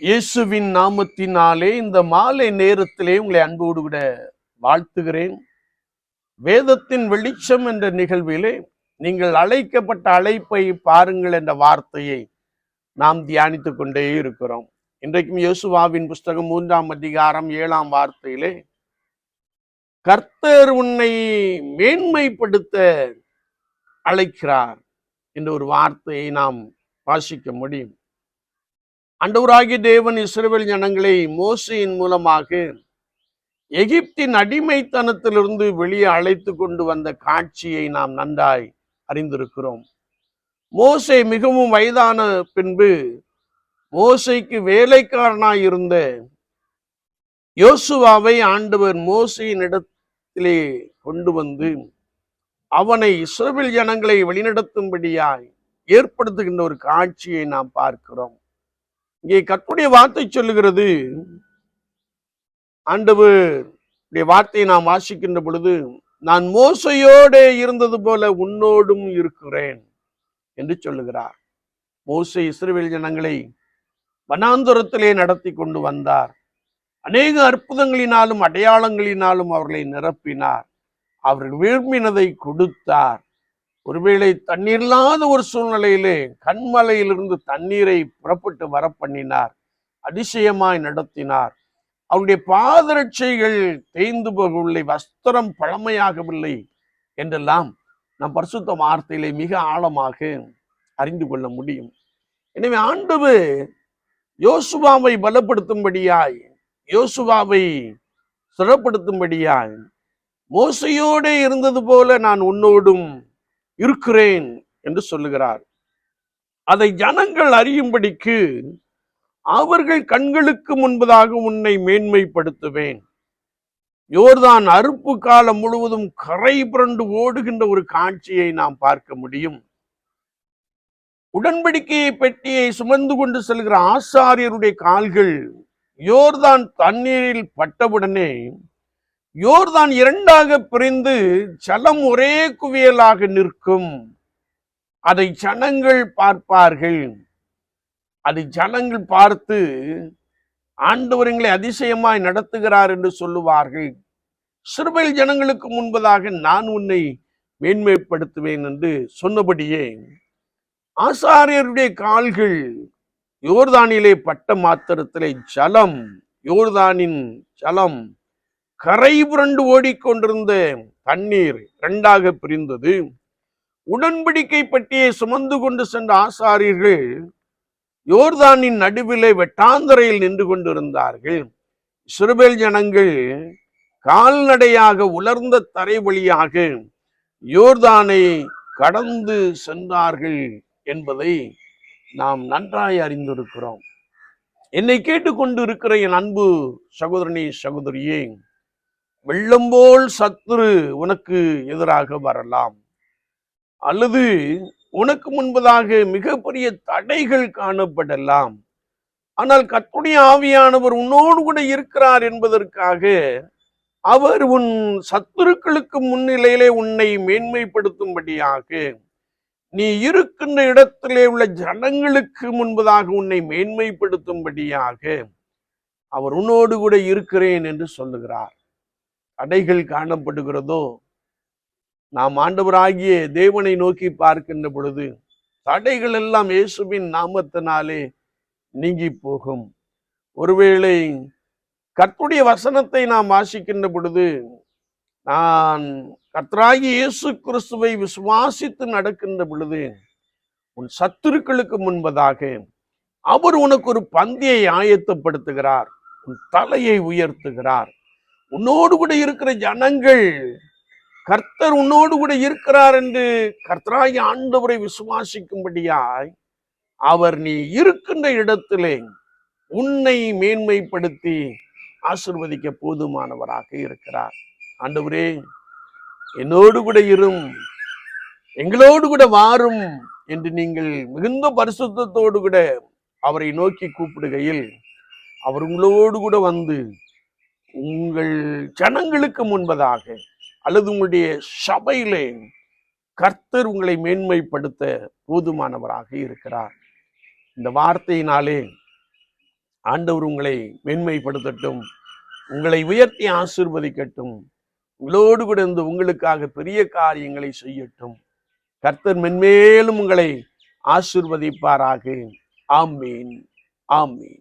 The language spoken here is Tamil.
இயேசுவின் நாமத்தினாலே இந்த மாலை நேரத்திலே உங்களை அன்போடு கூட வாழ்த்துகிறேன். வேதத்தின் வெளிச்சம் என்ற நிகழ்விலே நீங்கள் அழைக்கப்பட்ட அழைப்பை பாருங்கள் என்ற வார்த்தையை நாம் தியானித்து கொண்டே இருக்கிறோம். இன்றைக்கும் யோசுவாவின் புஸ்தகம் மூன்றாம் அதிகாரம் ஏழாம் வார்த்தையிலே கர்த்தர் உன்னை மேன்மைப்படுத்த அழைக்கிறார் என்ற ஒரு வார்த்தையை நாம் வாசிக்க முடியும். அண்டவராகிய தேவன் இஸ்ரவேல் ஜனங்களை மோசையின் மூலமாக எகிப்தின் அடிமைத்தனத்திலிருந்து வெளியே அழைத்து கொண்டு வந்த காட்சியை நாம் நன்றாய் அறிந்திருக்கிறோம். மோசை மிகவும் வயதான பின்பு மோசைக்கு வேலைக்காரனாய் இருந்த யோசுவாவை ஆண்டவர் மோசையின் இடத்திலே கொண்டு வந்து அவனை இஸ்ரவேல் ஜனங்களை வழிநடத்தும்படியாய் ஏற்படுத்துகின்ற ஒரு காட்சியை நாம் பார்க்கிறோம். இங்கே கற்புடைய வார்த்தை சொல்லுகிறது. ஆண்டவர் வார்த்தையை நாம் வாசிக்கின்ற பொழுது நான் மோசையோட இருந்தது போல உன்னோடும் இருக்கிறேன் என்று சொல்லுகிறார். மோசை இஸ்ரவேல் ஜனங்களை வனாந்தரத்திலே நடத்தி கொண்டு வந்தார். அநேக அற்புதங்களினாலும் அடையாளங்களினாலும் அவர்களை நிரப்பினார். அவர்கள் விரும்பினதை கொடுத்தார். ஒருவேளை தண்ணீர் இல்லாத ஒரு சூழ்நிலையிலே கண்மலையிலிருந்து தண்ணீரை புறப்பட்டு வர பண்ணினார் அதிசயமாய் நடத்தினார். அவருடைய பாதரட்சைகள் தேய்ந்து போகவில்லை வஸ்திரம் பழமையாகவில்லை என்றெல்லாம் நம் பரிசுத்த வார்த்தையிலே மிக ஆழமாக அறிந்து கொள்ள முடியும். எனவே ஆண்டு யோசுவாவை பலப்படுத்தும்படியாய் யோசுவாவை சிறப்படுத்தும்படியாய் மோசையோடே இருந்தது போல நான் உன்னோடும் இருக்கிறேன் என்று சொல்லுகிறார். அதை ஜனங்கள் அறியும்படிக்கு அவர்கள் கண்களுக்கு முன்பதாக உன்னை மேன்மைப்படுத்துவேன். யோர்தான் அறுப்பு காலம் முழுவதும் கரை புரண்டு ஓடுகின்ற ஒரு காட்சியை நாம் பார்க்க முடியும். உடன்படிக்கையை பெட்டியை சுமந்து கொண்டு செல்கிற ஆசாரியருடைய கால்கள் யோர்தான் தண்ணீரில் பட்டவுடனே யோர்தான் இரண்டாக பிரிந்து ஜலம் ஒரே குவியலாக நிற்கும். அதை ஜனங்கள் பார்ப்பார்கள். அதை ஜனங்கள் பார்த்து ஆண்டவரங்களை அதிசயமாய் நடத்துகிறார் என்று சொல்லுவார்கள். சிறுபையில் ஜனங்களுக்கு முன்பதாக நான் உன்னை மேன்மைப்படுத்துவேன் என்று சொன்னபடியே ஆசாரியருடைய கால்கள் யோர்தானிலே பட்ட மாத்திரத்திலே ஜலம் யோர்தானின் ஜலம் கரை புரண்டு ஓடிக்கொண்டிருந்த தண்ணீர் இரண்டாக பிரிந்தது. உடன்படிக்கை பட்டியை சுமந்து கொண்டு சென்ற ஆசாரியர்கள் யோர்தானின் நடுவிலே வெட்டாந்தரையில் நின்று கொண்டிருந்தார்கள். சிறுபேல் ஜனங்கள் கால்நடையாக உலர்ந்த தரை வழியாக யோர்தானை கடந்து சென்றார்கள் என்பதை நாம் நன்றாய் அறிந்திருக்கிறோம். என்னை கேட்டுக்கொண்டு இருக்கிற என் அன்பு சகோதரனே சகோதரியே வெள்ளம்போல் சத்துரு உனக்கு எதிராக வரலாம். அல்லது உனக்கு முன்பதாக மிகப்பெரிய தடைகள் காணப்படலாம். ஆனால் கத்துடைய ஆவியானவர் உன்னோடு கூட இருக்கிறார் என்பதற்காக அவர் உன் சத்துருக்களுக்கு முன்னிலையிலே உன்னை மேன்மைப்படுத்தும்படியாக நீ இருக்கின்ற இடத்திலே உள்ள ஜனங்களுக்கு முன்பதாக உன்னை மேன்மைப்படுத்தும்படியாக அவர் உன்னோடு கூட இருக்கிறேன் என்று சொல்லுகிறார். தடைகள் காணப்படுகிறதோ நாம் ஆண்டவராகிய தேவனை நோக்கி பார்க்கின்ற பொழுது தடைகள் எல்லாம் இயேசுவின் நாமத்தினாலே நீங்கி போகும். ஒருவேளை கர்த்துடைய வசனத்தை நாம் வாசிக்கின்ற பொழுது நான் கர்த்தராகி இயேசு கிறிஸ்துவை விசுவாசித்து நடக்கின்ற பொழுது உன் சத்துருக்களுக்கு முன்பதாக அவர் உனக்கு ஒரு பந்தியை ஆயத்தப்படுத்துகிறார் உன் தலையை உயர்த்துகிறார். உன்னோடு கூட இருக்கிற ஜனங்கள் கர்த்தர் உன்னோடு கூட இருக்கிறார் என்று கர்த்தராகி ஆண்டவரை விசுவாசிக்கும்படியாய் அவர் நீ இருக்கின்ற இடத்திலே உன்னை மேன்மைப்படுத்தி ஆசிர்வதிக்க போதுமானவராக இருக்கிறார். ஆண்டவரே என்னோடு கூட இரும் எங்களோடு கூட வாரும் என்று நீங்கள் மிகுந்த பரிசுத்தோடு கூட அவரை நோக்கி கூப்பிடுகையில் அவர் உங்களோடு கூட வந்து உங்கள் ஜனங்களுக்கு முன்பதாக அல்லது உங்களுடைய சபையிலே கர்த்தர் உங்களை மேன்மைப்படுத்த போதுமானவராக இருக்கிறார். இந்த வார்த்தையினாலே ஆண்டவர் உங்களை மேன்மைப்படுத்தட்டும் உங்களை உயர்த்தி ஆசிர்வதிக்கட்டும் உங்களோடு கூட இருந்து உங்களுக்காக பெரிய காரியங்களை செய்யட்டும். கர்த்தர் மென்மேலும் உங்களை ஆசிர்வதிப்பாராக. ஆமீன். ஆமீன்.